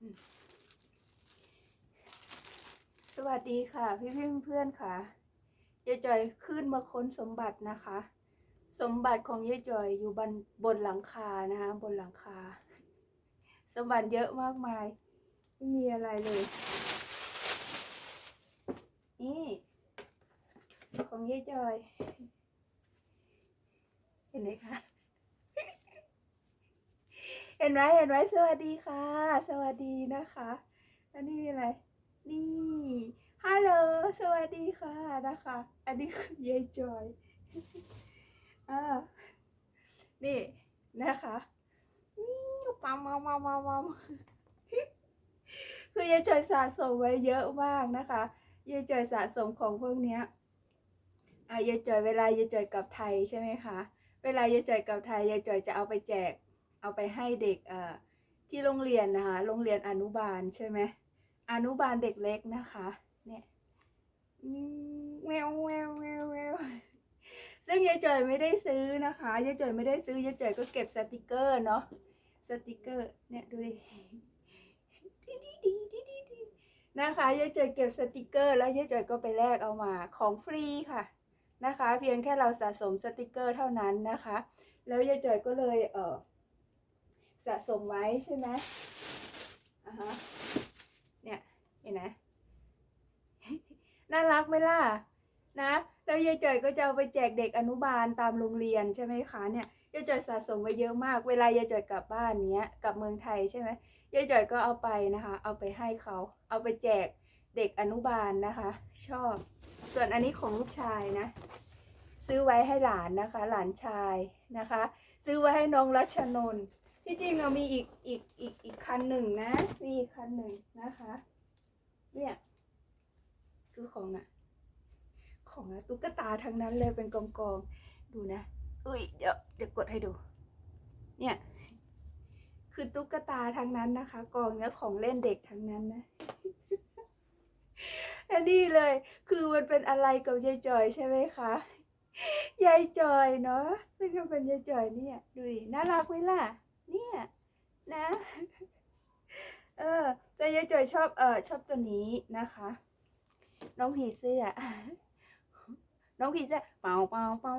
สวัสดีค่ะ พี่พี่เพื่อนๆค่ะยายจอยขึ้นมาค้นสมบัตินะคะ สมบัติของยายจอยอยู่บนบนหลังคานะคะ บนหลังคา สมบัติเยอะมากมายไม่มีอะไรเลย นี่ ของยายจอย เห็นไหมคะ เห็นไหมเห็นไหมสวัสดีค่ะ สวัสดีนะคะแล้วนี่มีอะไร นี่ฮัลโหลสวัสดีค่ะนะคะ อันนี้คือยายจอยอ่านี่นะคะนี่ปั๊มปั๊มปั๊มปั๊มปั๊มคือยายจอยสะสมไว้เยอะมากนะคะยายจอยสะสมของพวกเนี้ยอะยายจอยเวลายายจอยกลับไทยใช่ไหมคะเวลายายจอยกลับไทยยายจอยจะเอาไปแจก เอาไปให้เด็กเอ่อที่โรงเรียนนะคะ โรงเรียนอนุบาลใช่ไหมอนุบาลเด็กเล็กนะคะ เนี่ยอืมแววแววแววแววซึ่งยายจอยไม่ได้ซื้อนะคะยายจอยไม่ได้ซื้อยายจอยก็เก็บสติกเกอร์เนาะสติกเกอร์ เนี่ยดูดิดีดีดีดีดีดีนะคะยายจอยเก็บสติกเกอร์ แล้วยายจอยก็ไปแลกเอามาของฟรีค่ะนะคะ เพียงแค่เราสะสมสติกเกอร์เท่านั้นนะคะ แล้วยายจอยก็เลยเออสะสมไว้ใช่ไหมอ่าฮะเนี่ยเห็นไหมน่ารักไหมล่ะนะแล้วยายจอยก็จะเอาไปแจกเด็กอนุบาลตามโรงเรียนใช่ไหมคะเนี่ยยายจอยสะสมไว้เยอะมาก เวลายายจอยกลับบ้านเนี้ยกลับเมืองไทยใช่ไหมยายจอยก็เอาไปนะคะ เอาไปให้เขาเอาไปแจกเด็กอนุบาลนะคะ ชอบ ส่วนอันนี้ของลูกชายนะ ซื้อไว้ให้หลานนะคะ หลานชายนะคะ ซื้อไว้ให้น้องรัชนน ที่จริงเรามีอีกอีกอีกอีกคันหนึ่งนะ มีอีกคันหนึ่งนะคะ เนี่ยคือของอะของอะตุ๊กตาทั้งนั้นเลยเป็นกองกองๆดูนะอุ้ยเดี๋ยวเดี๋ยวกดให้ดู เนี่ย คือตุ๊กตาทั้งนั้นนะคะ กองเนี้ยของเล่นเด็กทั้งนั้นนะอันนี้เลย คือมันเป็นอะไรกับยายจอยใช่ไหมคะยายจอยเนาะซึ่งก็เป็นยายจอยเนี่ย ดูดิน่ารักไหมล่ะ เนี่ยนะ เออแต่ยายจอยชอบเออชอบตัวนี้นะคะ น้องผีเสื้อ น้องผีเสื้อเป่าเป่าเป่า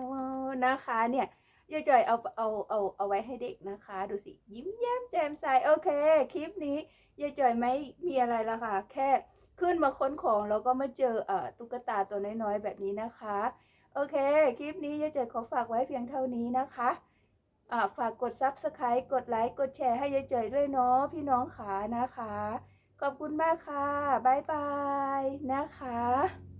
นะคะ เนี่ยยายจอยเอาเอาเอาเอาไว้ให้เด็กนะคะ ดูสิยิ้มแย้มแจ่มใสโอเค คลิปนี้ยายจอยไม่มีอะไรละค่ะ แค่ขึ้นมาค้นของแล้วก็มาเจอเอ่อตุ๊กตาตัวน้อยๆแบบนี้นะคะ โอเค คลิปนี้ยายจอยขอฝากไว้เพียงเท่านี้นะคะ ฝากกด Subscribe กดไลค์ กดแชร์ให้ยายจอยด้วยเนาะพี่น้องขานะคะ ขอบคุณมากค่ะ บ๊ายบายนะคะ